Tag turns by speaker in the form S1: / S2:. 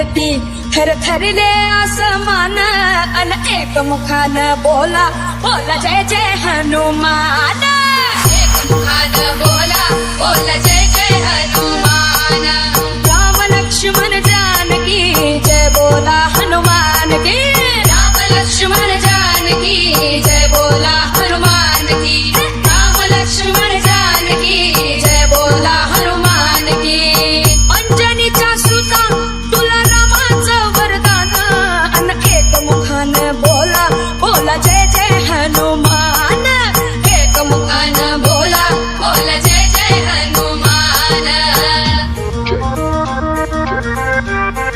S1: धरती थर थरले आसमान अन एक मुखान बोला. बोला जय जय हनुमान.